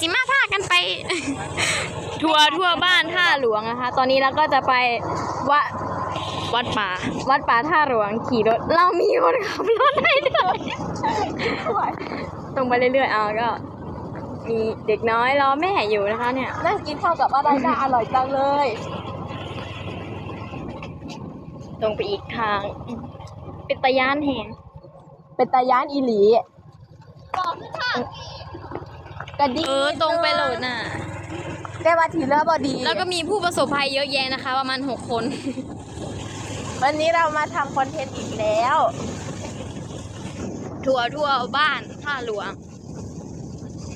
สิมาพากันไป ทัวร์ทั่วบ้านท่าหลวงนะคะ ตอนนี้เราก็จะไปวัดวัดป่า วัดป่าท่าหลวงขี่รถ เรามีคนขับรถให้ด้วยตรงไปเรื่อยๆเอาก็ มีเด็กน้อยรอแม่อยู่นะคะ เนี่ยนั่งกินข้าวกับอะไรน่าอร่อยจังเลย ตรงไปอีกทาง เป็นตะยานแหงเป็นตายานอีหลีก ระดิ่งเออตรงไปโหลดน่ะได้มาทีเลือบอดี แล้วก็มีผู้ประสบภัยเยอะแยะนะคะ ประมาณหกคน วันนี้เรามาทำคอนเทนต์อีกแล้ว ทัวร์ทั่วบ้านท่าหลวง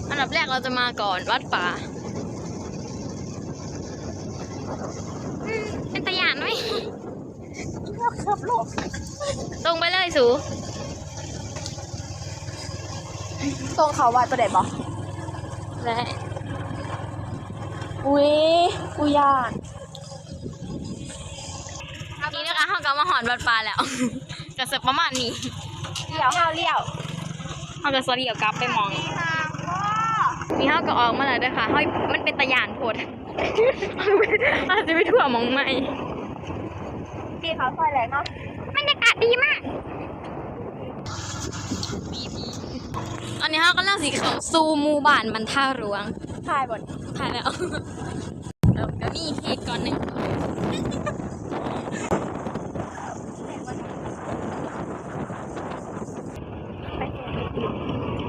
อันดับแรกเราจะมาก่อนวัดป่าอืมเป็นตะยานไหม ครับลูกตรงไปเลยสู ตรงเขาวัดประเด็นบอก และอุ้ยกูยานนี่นะคะเขากำมาหอนวัดป่าแล้วกระเสบประมาณนี้เลี้ยวห้าวเลี้ยวเขาจะสเรียวกลับไปมองนี่เขาก็ออกมาแล้วด้วยค่ะเขามันเป็นตะยานโพดอาจจะไปทั่วหมองใหม่พี่เขาซอยแรงเนาะบรรยากาศดีมาก ตอนนี้เขากำลังสีเขาสู่หมู่บ้านบรรท่าหลวงถ่ายบนถ่ายแล้วแล้วก็มีเหตุก่อนหนึ่ง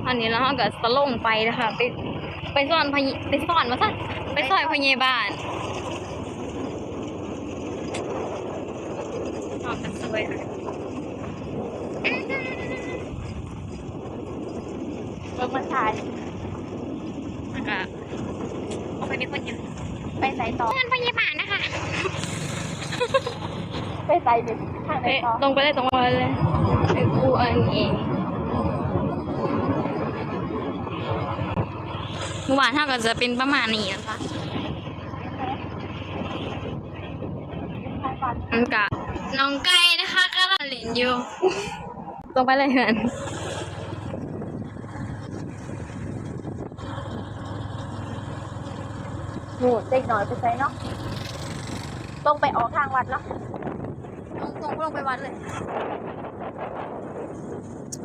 อันนี้แล้วเขาก็สลงไปนะคะไปไปซ่อนพยไปซ่อนมาซะไปซ่อนพยาบาลออกกันสวยค่ะ เบิกมาถ่ายแล้วก็เอาไปมีคนอยู่ไปใส่ต่อเพื่อนพยาบาลนะคะ ไปใส่ดิทางไหนเอ๊ะต่อตรงไปเลยตรงไปเลยคือกูเองเองหมู่บ้านเท่ากับจะเป็นประมาณนี้นะคะถ่ายก่อนมันกะน้องไก่นะคะก็เล่นอยู่ ตรงไปเลยเหมือน นูเด็กน้อยไปใส่เนาะต้องไปออกทางวัดเนาะตรงตรงลงไปวัดเลย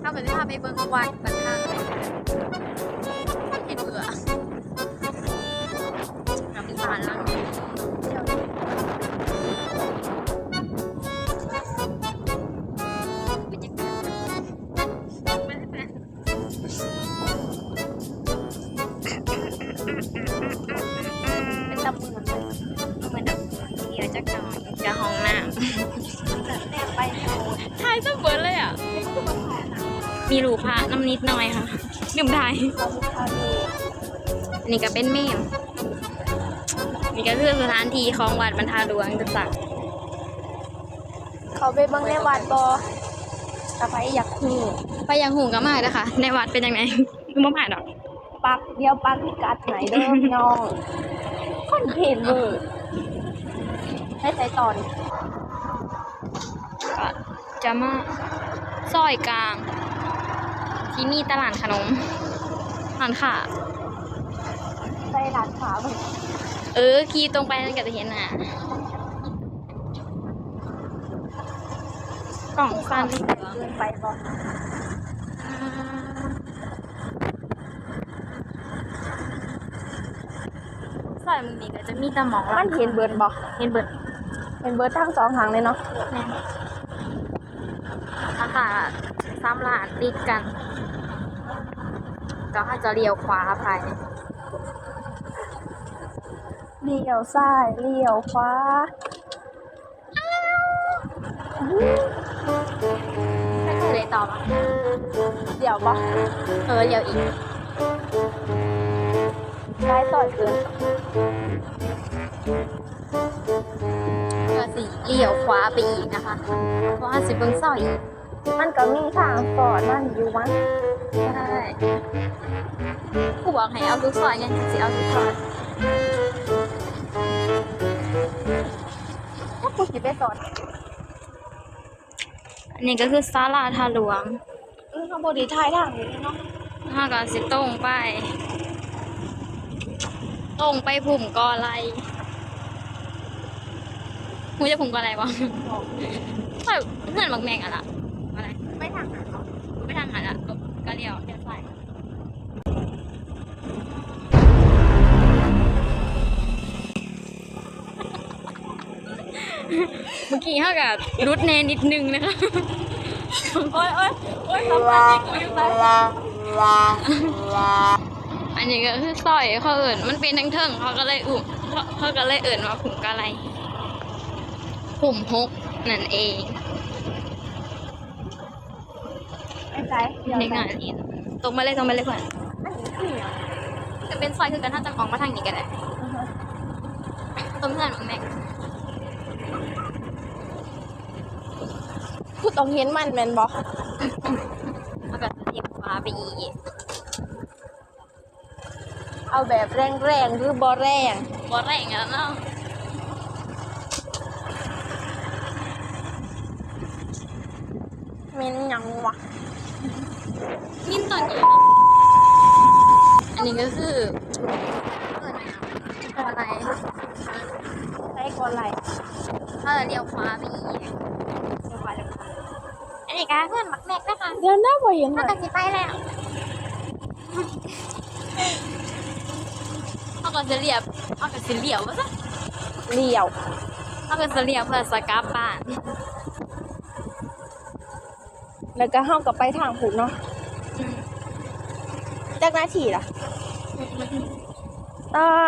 ถ้าเกิดจะพาไปเบิ้งวัดบันทางเห็นเบื่อเราเป็นบ้านหลัง ห้องน้แนบไปแนวำถ่ายสมบูรณ์เลยอะ มีรูปพระน้ำนิดหน่อยค่ะลืมถ่ายเราบุกเข้าดูอันนี้ก็เป็นเมมนี่ก็คือสถานที่ของวัดบรรทาหลวงจะจักเขาไปเบิ่งในวัดบอแต่ไปอยากคู่ไปยังหูก็มาเลยค่ะ ในวัดเป็นยังไงคือมาผ่านหรอก ปักเดียวปักพิกัดไหนเด้อพี่น้องคอนเทนต์เวอร์ให้ใส่ต่อดิ ก็จะมาซอยกลาง ที่มีตลาดขนมร้านค่ะใส่หลานขาเบิ่งเออขี่ตรงไปนั่นก็จะเห็นน่ะกล่องฟันเหลืองเกินไปบอซอยมึงนี่ก็จะมีแตะหมองมันเห็นเบิร์ดบอเห็นเบิดเห็นเบิร์ดทั้งสองหางเลยเนาะ แน่ราคาสามล้านติดกัน ก็ให้จะเลี้ยวขวาไปเลี้ยวซ้ายเลี้ยวขวาเลยต่อมาเลี้ยวบอเออเลี้ยวอีกซ้ายต่อยเกินก็สิเลี้ยวขวาไปอีกนะคะเพราะว่าสิเบิ่งซอยอีก มันก็มีทางสอนมันอยู่มั้งใช่กูบอกให้เอาทุกซอยไงสิเอาทุกซอยถ้ากูสิไปสอนอันนี้ก็คือศาลาทาหลวงเออข้างบนดีท้ายทางนี้เนาะห้าก็สิตรงไป ตรงไปผุ่มกอไลมูจะผุ่มกอไลวะเฮ้ยเพื่อนบักแมงอะล่ะ ก็เลี้ยวแค่ใส่เมื่อกี้เท่ากับรุดแนนนิดนึงนะคะ โอ้ยโอ้ยโอ้ยทำอะไรกูอยู่ไหนอันนี้ก็คือสร้อยเขาเอิ่นมันเป็นทั้งเทิงเขาก็เลยอุ่มเขาก็เลยเอิ่นว่าผุ่มกะไรผุ่มฮกนั่นเอง ไอ้ใจเดี๋ยวในงานนี้ตรงมาเลยตรงมาเลยเพื่อนอันนี้คืออย่างจะเป็นซอยคือกันถ้าจะของมาทางนี้ก็ได้ตรงเพื่อนของแม็กกูต้องเห็นมันแมนบอกเอาแบบเรียบฟ้าไปอีกเอาแบบแรงๆหรือบอแรงบอแรงแล้วเนาะเมนหยังวะ มินตอนนี้อันนี้ก็คือเปิดอะไรใช้ก่อนไหลถ้าเรียวฟ้าไปอีกอันนี้ก็เพื่อนมักแม็กนะคะเดี๋ยวน้าบ่เห็นเลถ้ายกันสิไปแล้วเขาก็จะเรียบเขาก็จะเรียวว่าซะเลี้ยวเขาก็จะเรียบเพื่อสกับบ้าน แล้วก็ห้องกับไปทางผูกเนาะจากหน้าที่ล่ะได้